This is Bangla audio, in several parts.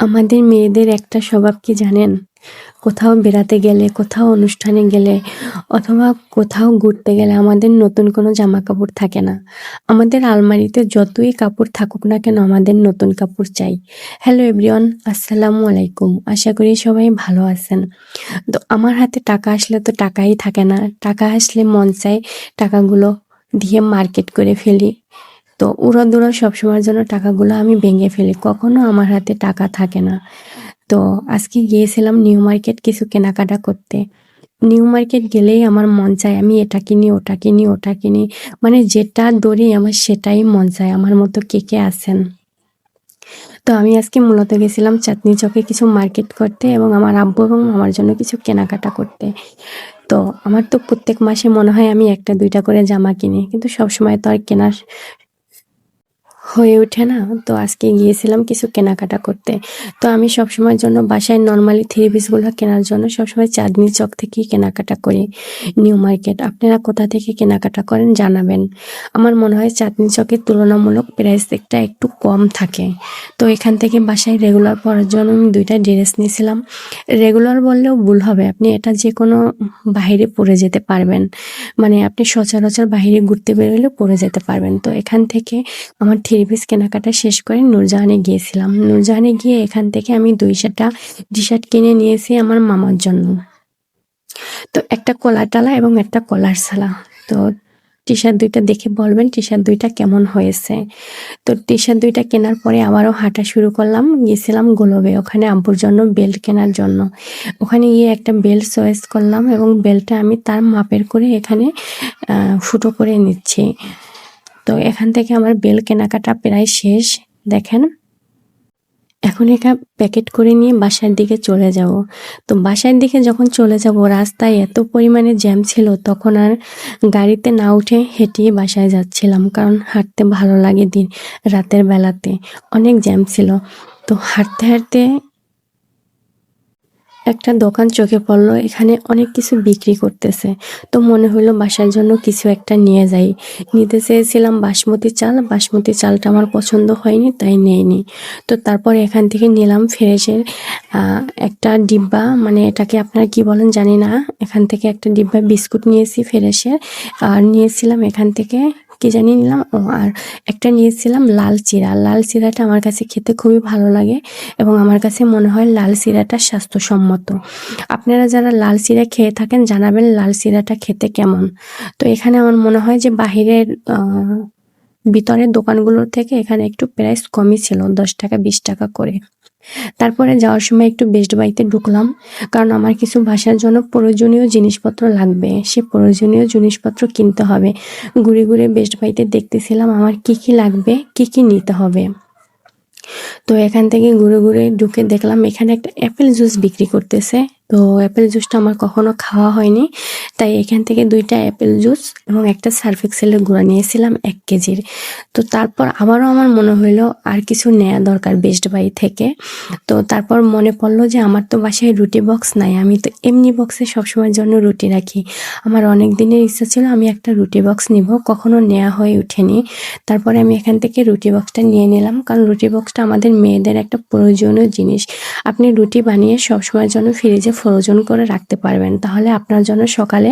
আমাদের মেয়েদের একটা স্বভাব কি জানেন? কোথাও বেড়াতে গেলে, কোথাও অনুষ্ঠানে গেলে, অথবা কোথাও ঘুরতে গেলে আমাদের নতুন কোনো জামা কাপড় থাকে না। আমাদের আলমারিতে যতই কাপড় থাকুক না কেন আমাদের নতুন কাপড় চাই। হ্যালো এভরিওয়ান, আসসালামু আলাইকুম। আশা করি সবাই ভালো আছেন। তো আমার হাতে টাকা আসলে তো টাকাই থাকে না। টাকা আসলে মন চায় টাকাগুলো দিয়ে মার্কেট করে ফেলি। তো উড়াদুড়া সবসময়ের জন্য টাকাগুলো আমি ভেঙে ফেলি। কখনো আমার হাতে টাকা থাকে না। তো আজকে গিয়েছিলাম নিউ মার্কেট কিছু কেনাকাটা করতে। নিউ মার্কেট গেলেই আমার মন চায়, আমি এটা কিনি, ওটা কিনি ওটা কিনি। মানে যেটা দৌড়ি আমার সেটাই মন চায়, আমার মতো কে কে আছেন? তো আমি আজকে মূলত গেছিলাম চাঁদনি চকে কিছু মার্কেট করতে এবং আমার আব্বু এবং আমার জন্য কিছু কেনাকাটা করতে। তো আমার তো প্রত্যেক মাসে মনে হয় আমি একটা, দুইটা করে জামা কিনি, কিন্তু সবসময় তো আর কেনার হয়ে ওঠে না। তো আজকে গিয়েছিলাম কিছু কেনাকাটা করতে। তো আমি সবসময়ের জন্য বাসায় নর্মালি থ্রি পিসগুলো কেনার জন্য সবসময় চাঁদনি চক থেকেই কেনাকাটা করি। নিউ মার্কেট আপনারা কোথা থেকে কেনাকাটা করেন জানাবেন। আমার মনে হয় চাঁদনি চকের তুলনামূলক প্রাইস একটা একটু কম থাকে। তো এখান থেকে বাসায় রেগুলার পরার জন্য আমি দুইটা ড্রেস নিয়েছিলাম। রেগুলার বললেও ভুল হবে, আপনি এটা যে কোনো বাইরে পরে যেতে পারবেন। মানে আপনি সচরাচর বাইরে ঘুরতে বেরোলেও পরে যেতে পারবেন। তো এখান থেকে আমার থ্রি কেনাকাটা শেষ করে নূরজাহানে গিয়েছিলাম। নূরজাহানে গিয়ে এখান থেকে আমি দুই শার্টটা টি শার্ট কিনে নিয়েছি আমার মামার জন্য। তো একটা কলার টালা এবং একটা কলার সালা তো টি শার্ট দুইটা দেখে বলবেন টি শার্ট দুইটা কেমন হয়েছে। তো টি শার্ট দুইটা কেনার পরে আবারও হাঁটা শুরু করলাম। গিয়েছিলাম গোলবে, ওখানে আব্বুর জন্য বেল্ট কেনার জন্য। ওখানে গিয়ে একটা বেল্ট চয়েস করলাম এবং বেল্টটা আমি তার মাপের করে এখানে ফুটো করে নিচ্ছি। তো এখান থেকে আমার বেল কেনাকাটা প্রায় শেষ, দেখেন। এখন একা প্যাকেট করে নিয়ে বাসার দিকে চলে যাব। তো বাসার দিকে যখন চলে যাব, রাস্তায় এত পরিমাণে জ্যাম ছিল, তখন আর গাড়িতে না উঠে হেঁটিয়ে বাসায় যাচ্ছিলাম, কারণ হাঁটতে ভালো লাগে দিন, রাতের বেলাতে। অনেক জ্যাম ছিল। তো হাঁটতে হাঁটতে একটা দোকান চোখে পড়ল, এখানে অনেক কিছু বিক্রি করতেছে। তো মনে হলো বাসার জন্য কিছু একটা নিয়ে যাই। নিতে চেয়েছিলাম বাসমতি চাল, বাসমতি চালটা আমার পছন্দ হয়নি, তাই নেইনি। তো তারপর এখান থেকে নিলাম ফ্রেশের একটা ডিব্বা মানে এটাকে আপনারা কি বলেন জানি না। এখান থেকে একটা ডিব্বা বিস্কুট নিয়েছি ফ্রেশের, আর নিয়েছিলাম এখান থেকে কি জানি নিলাম? ও, আর একটা নিয়েছিলাম লাল চিরা। লাল চিরাটা আমার কাছে খেতে খুবই ভালো লাগে এবং আমার কাছে মনে হয় লাল চিরাটা স্বাস্থ্যসম্মত। আপনারা যারা লাল চিরা খেয়ে থাকেন জানাবেন লাল চিরাটা খেতে কেমন। তো এখানে আমার মনে হয় যে বাহিরের ভিতরের দোকানগুলোর থেকে এখানে একটু প্রাইস কমই ছিল, দশ টাকা, বিশ টাকা করে। তারপরে যাওয়ার সময় একটু বেস্ট বাইতে ঢুকলাম। কারণ আমার কিছু ভাষার জন্য প্রয়োজনীয় জিনিসপত্র লাগবে। সে প্রয়োজনীয় জিনিসপত্র কিনতে হবে। ঘুরে ঘুরে বেস্ট বাইতে দেখতেছিলাম আমার কি কি লাগবে, কি কি নিতে হবে। তো এখান থেকে ঘুরে ঘুরে ঢুকে দেখলাম এখানে একটা অ্যাপেল জুস বিক্রি করতেছে। তো অ্যাপেল জুসটা আমার কখনো খাওয়া হয়নি। তাই এখান থেকে দুইটা অ্যাপেল জুস এবং একটা সার্ফ এক্সেলের গুঁড়া নিয়েছিলাম এক কেজির। তো তারপর আবারও আমার মনে হইল আর কিছু নেওয়া দরকার বেস্ট বাই থেকে। তো তারপর মনে পড়ল যে আমার তো বাসায় রুটি বক্স নাই, আমি তো এমনি বক্সে সবসময়ের জন্য রুটি রাখি। আমার অনেক দিনের ইচ্ছা ছিল আমি একটা রুটি বক্স নিব, কখনো নেওয়া হয়ে ওঠেনি। তারপরে আমি এখান থেকে রুটি বক্সটা নিয়ে নিলাম, কারণ রুটি বক্সটা আমাদের মেয়েদের একটা প্রয়োজনীয় জিনিস। আপনি রুটি বানিয়ে সবসময়ের জন্য ফ্রিজে ফ্রোজন করে রাখতে পারবেন, তাহলে আপনার জন্য সকালে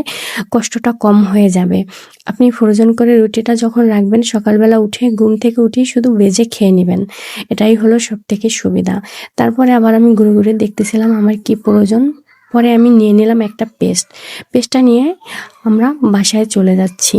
কষ্টটা কম হয়ে যাবে। আপনি ফ্রোজন করে রুটিটা যখন রাখবেন, সকালবেলা উঠে, ঘুম থেকে উঠেই শুধু বেজে খেয়ে নেবেন। এটাই হলো সব থেকে সুবিধা। তারপরে আবার আমি ঘুরে ঘুরে দেখতেছিলাম আমার কি প্রয়োজন। পরে আমি নিয়ে নিলাম একটা পেস্ট। পেস্টটা নিয়ে আমরা বাসায় চলে যাচ্ছি।